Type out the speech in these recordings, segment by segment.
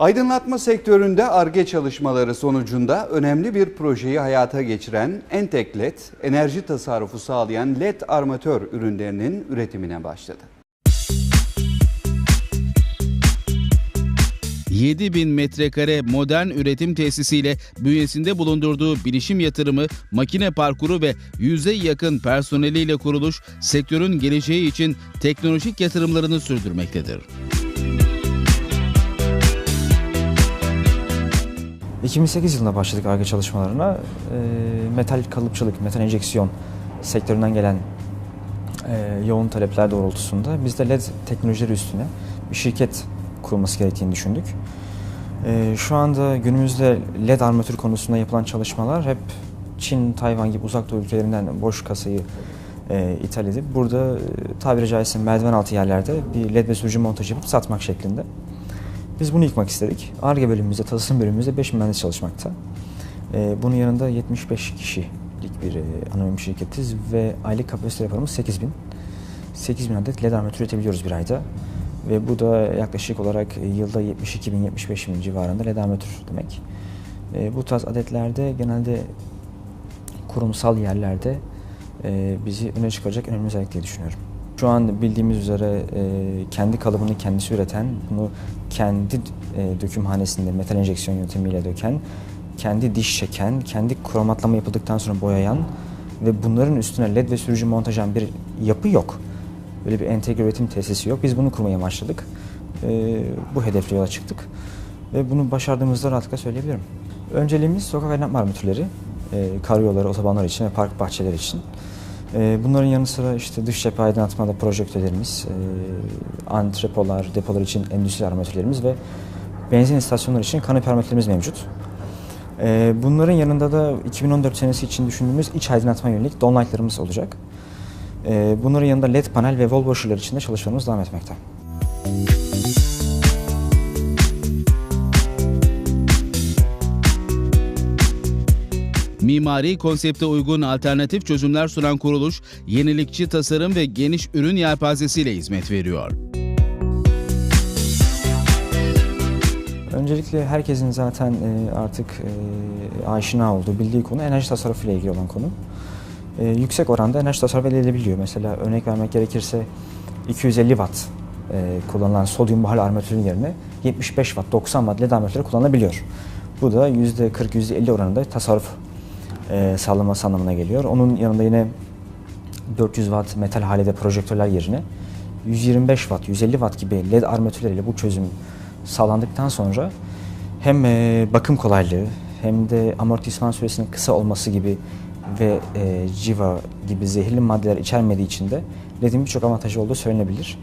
Aydınlatma sektöründe ARGE çalışmaları sonucunda önemli bir projeyi hayata geçiren Entek LED, enerji tasarrufu sağlayan LED armatör ürünlerinin üretimine başladı. 7000 metrekare modern üretim tesisiyle bünyesinde bulundurduğu bilişim yatırımı, makine parkuru ve yüze yakın personeliyle kuruluş sektörün geleceği için teknolojik yatırımlarını sürdürmektedir. 2008 yılında başladık ARGE çalışmalarına. E, metal kalıpçılık, metal enjeksiyon sektöründen gelen e, yoğun talepler doğrultusunda biz de LED teknolojileri üstüne bir şirket kurulması gerektiğini düşündük. E, şu anda günümüzde LED armatür konusunda yapılan çalışmalar hep Çin, Tayvan gibi uzak doğu ülkelerinden boş kasayı e, ithal edip burada e, tabiri caizse merdiven altı yerlerde bir LED ve sürücü montaj yapıp satmak şeklinde. Biz bunu yıkmak istedik. ARGE bölümümüzde, tasarım bölümümüzde 5 mühendis çalışmakta. Ee, bunun yanında 75 kişilik bir e, anonim şirketiz ve aylık kapasite raporumuz 8000. 8000 adet LED armatür üretebiliyoruz bir ayda. Ve bu da yaklaşık olarak yılda 72 bin, 75 bin civarında LED armatür demek. E, bu tarz adetlerde genelde kurumsal yerlerde e, bizi öne çıkaracak önemli özellik diye düşünüyorum. Şu an bildiğimiz üzere e, kendi kalıbını kendisi üreten, bunu kendi e, dökümhanesinde metal enjeksiyon yöntemiyle döken, kendi diş çeken, kendi kromatlama yapıldıktan sonra boyayan ve bunların üstüne led ve sürücü montajan bir yapı yok. Böyle bir entegre üretim tesisi yok. Biz bunu kurmaya başladık. E, bu hedefle yola çıktık. Ve bunu başardığımızda rahatlıkla söyleyebilirim. Önceliğimiz sokak aydınlatma armatürleri, karayolları, otobanlar için ve park bahçeleri için. E, bunların yanı sıra işte dış cephe aydınlatmada projektörlerimiz, e, antrepolar, depolar için endüstri armatürlerimiz ve benzin istasyonları için kanepe armatürlerimiz mevcut. E, bunların yanında da 2014 senesi için düşündüğümüz iç aydınlatma yönelik donlight'larımız olacak. Bunların yanında led panel ve wall washer'lar için de çalışmalarımız devam etmekte. Mimari konsepte uygun alternatif çözümler sunan kuruluş, yenilikçi tasarım ve geniş ürün yelpazesiyle hizmet veriyor. Öncelikle herkesin zaten e, artık e, aşina olduğu, bildiği konu enerji tasarrufu ile ilgili olan konu. E, yüksek oranda enerji tasarrufu elde edilebiliyor. Mesela örnek vermek gerekirse 250 watt kullanılan sodyum buhar armatürün yerine 75 watt, 90 watt led armatürü kullanılabiliyor. Bu da %40-%50 oranında tasarruf sağlaması anlamına geliyor. Onun yanında yine 400 watt metal halede projektörler yerine 125 watt, 150 watt gibi led armatürleriyle bu çözüm sağlandıktan sonra hem e, bakım kolaylığı hem de amortisman süresinin kısa olması gibi ve e, civa gibi zehirli maddeler içermediği için de LED'in birçok avantajı olduğu söylenebilir.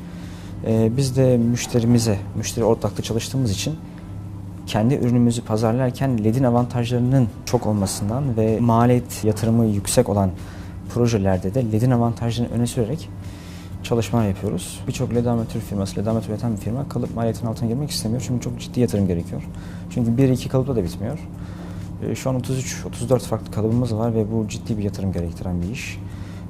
E, biz de müşterimize, müşteri ortaklığı çalıştığımız için kendi ürünümüzü pazarlarken LED'in avantajlarının çok olmasından ve maliyet yatırımı yüksek olan projelerde de LED'in avantajlarını öne sürerek çalışmalar yapıyoruz. Birçok LED armatür firması, LED armatür üreten bir firma kalıp maliyetinin altına girmek istemiyor. Çünkü çok ciddi yatırım gerekiyor. Çünkü bir iki kalıpla da bitmiyor. E, şu an 33-34 farklı kalıbımız var ve bu ciddi bir yatırım gerektiren bir iş.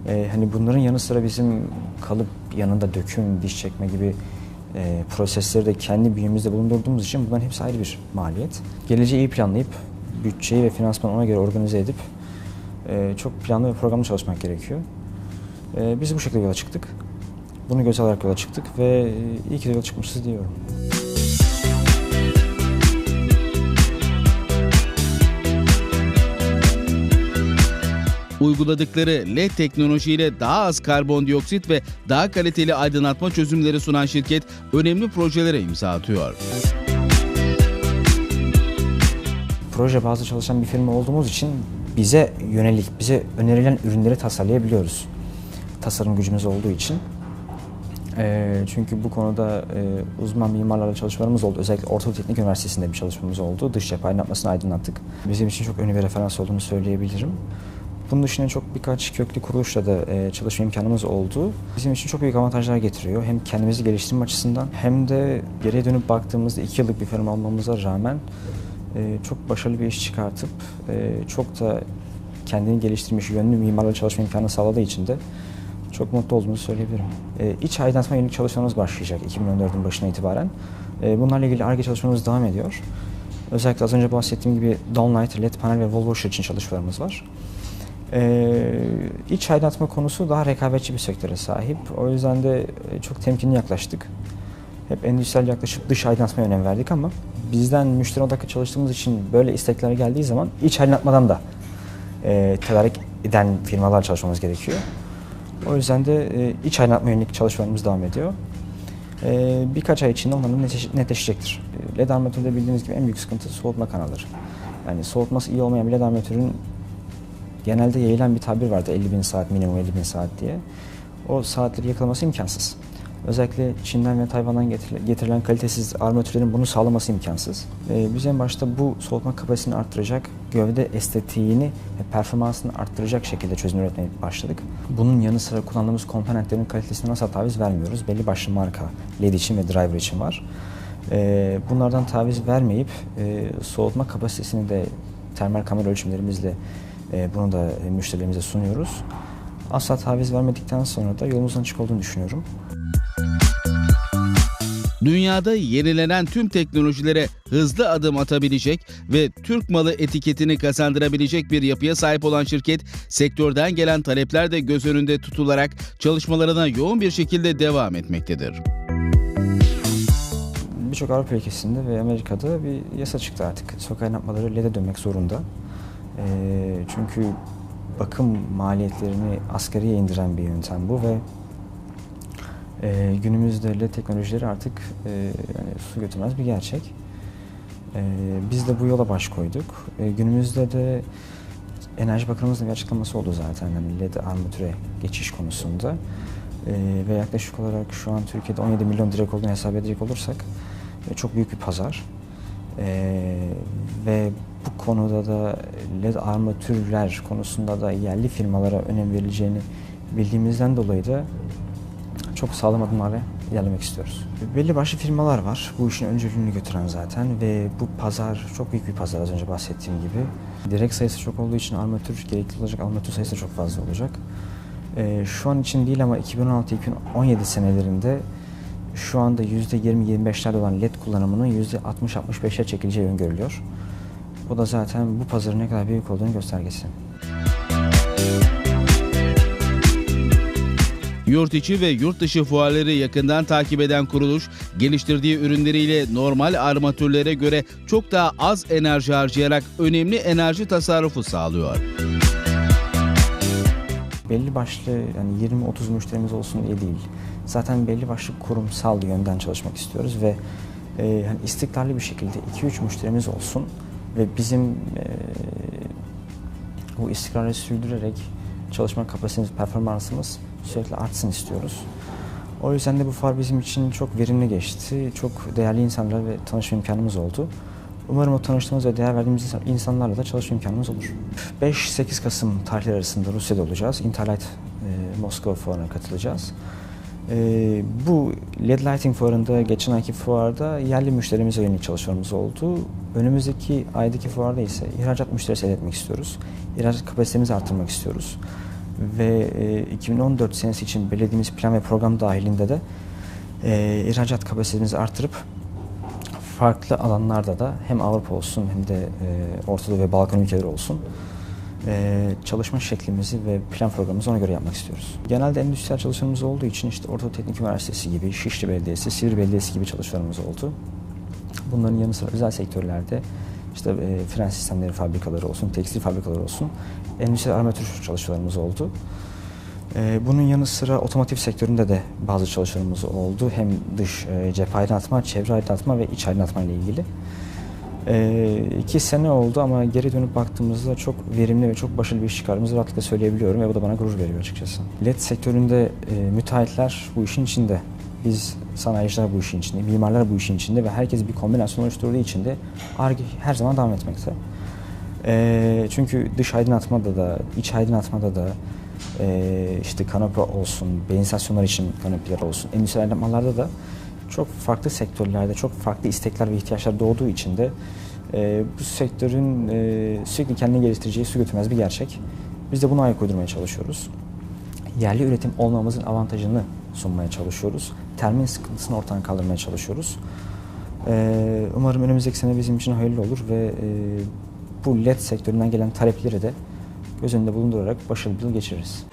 Ee, hani bunların yanı sıra bizim kalıp yanında döküm, diş çekme gibi e, prosesleri de kendi bünyemizde bulundurduğumuz için bunların hepsi ayrı bir maliyet. Geleceği iyi planlayıp bütçeyi ve finansmanı ona göre organize edip e, çok planlı ve programlı çalışmak gerekiyor. E, biz bu şekilde yola çıktık. Bunu göz alarak yola çıktık ve iyi ki de yola çıkmışız diyorum. Uyguladıkları LED teknolojiyle daha az karbondioksit ve daha kaliteli aydınlatma çözümleri sunan şirket önemli projelere imza atıyor. Proje bazı çalışan bir firma olduğumuz için bize yönelik, bize önerilen ürünleri tasarlayabiliyoruz. Tasarım gücümüz olduğu için. E, çünkü bu konuda e, uzman mimarlarla çalışmalarımız oldu. Özellikle Orta Teknik Üniversitesi'nde bir çalışmamız oldu. Dış cephe aydınlatmasını aydınlattık. Bizim için çok önemli bir referans olduğunu söyleyebilirim. Bunun dışında çok birkaç köklü kuruluşla da e, çalışma imkanımız oldu. Bizim için çok büyük avantajlar getiriyor. Hem kendimizi geliştirme açısından hem de geriye dönüp baktığımızda iki yıllık bir firma olmamıza rağmen e, çok başarılı bir iş çıkartıp e, çok da kendini geliştirmiş yönlü mimarla çalışma imkanı sağladığı için de çok mutlu olduğumuzu söyleyebilirim. E, iç aydınlatma yönelik çalışmalarımız başlayacak 2014'ün başına itibaren. E, bunlarla ilgili ARGE çalışmalarımız devam ediyor. Özellikle az önce bahsettiğim gibi downlight, led panel ve wall washer için çalışmalarımız var. Ee, iç aydınlatma konusu daha rekabetçi bir sektöre sahip. O yüzden de e, çok temkinli yaklaştık. Hep endüstriyel yaklaşıp dış aydınlatmaya önem verdik ama bizden müşteri odaklı çalıştığımız için böyle istekler geldiği zaman iç aydınlatmadan da e, tedarik eden firmalar çalışmamız gerekiyor. O yüzden de e, iç aydınlatma yönelik çalışmalarımız devam ediyor. E, birkaç ay içinde onların netleş- netleşecektir. E, LED armatürde bildiğiniz gibi en büyük sıkıntı soğutma kanalları. Yani soğutması iyi olmayan bir LED armatürün genelde yayılan bir tabir vardı 50 bin saat minimum 50 bin saat diye. O saatleri yakalaması imkansız. Özellikle Çin'den ve Tayvan'dan getirilen, kalitesiz armatürlerin bunu sağlaması imkansız. Ee, biz en başta bu soğutma kapasitesini arttıracak, gövde estetiğini ve performansını arttıracak şekilde çözüm üretmeye başladık. Bunun yanı sıra kullandığımız komponentlerin kalitesine nasıl taviz vermiyoruz. Belli başlı marka LED için ve driver için var. Ee, bunlardan taviz vermeyip e, soğutma kapasitesini de termal kamera ölçümlerimizle e, bunu da e, müşterilerimize sunuyoruz. Asla taviz vermedikten sonra da yolumuzun açık olduğunu düşünüyorum. Dünyada yenilenen tüm teknolojilere hızlı adım atabilecek ve Türk malı etiketini kazandırabilecek bir yapıya sahip olan şirket, sektörden gelen talepler de göz önünde tutularak çalışmalarına yoğun bir şekilde devam etmektedir. Birçok Avrupa ülkesinde ve Amerika'da bir yasa çıktı artık. Sokak aydınlatmaları LED'e dönmek zorunda. E, çünkü bakım maliyetlerini asgariye indiren bir yöntem bu ve e, günümüzde LED teknolojileri artık e, yani su götürmez bir gerçek. E, biz de bu yola baş koyduk. E, günümüzde de Enerji Bakanımızın bir açıklaması oldu zaten hani LED armatüre geçiş konusunda. E, ve yaklaşık olarak şu an Türkiye'de 17 milyon direkt olduğunu hesap edecek olursak e, çok büyük bir pazar. E, ve bu konuda da LED armatürler konusunda da yerli firmalara önem verileceğini bildiğimizden dolayı da çok sağlam adımlarla ilerlemek istiyoruz. Belli başlı firmalar var bu işin öncülüğünü götüren zaten ve bu pazar çok büyük bir pazar az önce bahsettiğim gibi. Direkt sayısı çok olduğu için armatür gerekli olacak, armatür sayısı çok fazla olacak. Ee, şu an için değil ama 2016-2017 senelerinde şu anda %20-25'lerde olan LED kullanımının %60-65'e çekileceği öngörülüyor. Bu da zaten bu pazarın ne kadar büyük olduğunu göstergesi. Yurt içi ve yurt dışı fuarları yakından takip eden kuruluş, geliştirdiği ürünleriyle normal armatürlere göre çok daha az enerji harcayarak önemli enerji tasarrufu sağlıyor. Belli başlı yani 20-30 müşterimiz olsun diye değil. Zaten belli başlı kurumsal yönden çalışmak istiyoruz ve e, hani istikrarlı bir şekilde 2-3 müşterimiz olsun ve bizim e, bu istikrarı sürdürerek çalışma kapasitemiz, performansımız sürekli artsın istiyoruz. O yüzden de bu fuar bizim için çok verimli geçti. Çok değerli insanlarla ve tanışma imkanımız oldu. Umarım o tanıştığımız ve değer verdiğimiz insan- insanlarla da çalışma imkanımız olur. 5-8 Kasım tarihleri arasında Rusya'da olacağız. Interlight e, Moskova fuarına katılacağız. E, bu LED Lighting fuarında geçen ayki fuarda yerli müşterimize yönelik çalışmalarımız oldu. Önümüzdeki aydaki fuarda ise ihracat müşterisi elde etmek istiyoruz. İhracat kapasitemizi arttırmak istiyoruz. Ve e, 2014 senesi için belirlediğimiz plan ve program dahilinde de e, ihracat kapasitemizi artırıp farklı alanlarda da hem Avrupa olsun hem de e, Orta Doğu ve Balkan ülkeleri olsun e, çalışma şeklimizi ve plan programımızı ona göre yapmak istiyoruz. Genelde endüstriyel çalışmalarımız olduğu için işte Orta Teknik Üniversitesi gibi, Şişli Belediyesi, Sivri Belediyesi gibi çalışmalarımız oldu. Bunların yanı sıra özel sektörlerde işte e, fren sistemleri fabrikaları olsun, tekstil fabrikaları olsun, endüstriyel armatür çalışmalarımız oldu. Ee, Bunun yanı sıra otomotiv sektöründe de bazı çalışmalarımız oldu. Hem dış e, cephe aydınlatma, çevre aydınlatma ve iç aydınlatma ile ilgili. Ee, iki sene oldu ama geri dönüp baktığımızda çok verimli ve çok başarılı bir iş çıkardığımızı rahatlıkla söyleyebiliyorum ve bu da bana gurur veriyor açıkçası. LED sektöründe e, müteahhitler bu işin içinde. Biz sanayiciler bu işin içinde, mimarlar bu işin içinde ve herkes bir kombinasyon oluşturduğu için de her zaman devam etmekte. Ee, çünkü dış aydınlatmada da, iç aydınlatmada da, e, işte kanopi olsun, beyin için kanopiler olsun, endüstriyel aydınlatmalarda da çok farklı sektörlerde çok farklı istekler ve ihtiyaçlar doğduğu için de e, bu sektörün e, sürekli kendini geliştireceği su götürmez bir gerçek. Biz de buna ayak uydurmaya çalışıyoruz. yerli üretim olmamızın avantajını sunmaya çalışıyoruz. Termin sıkıntısını ortadan kaldırmaya çalışıyoruz. Ee, umarım önümüzdeki sene bizim için hayırlı olur ve e, bu LED sektöründen gelen talepleri de göz önünde bulundurarak başarılı bir yıl geçiririz.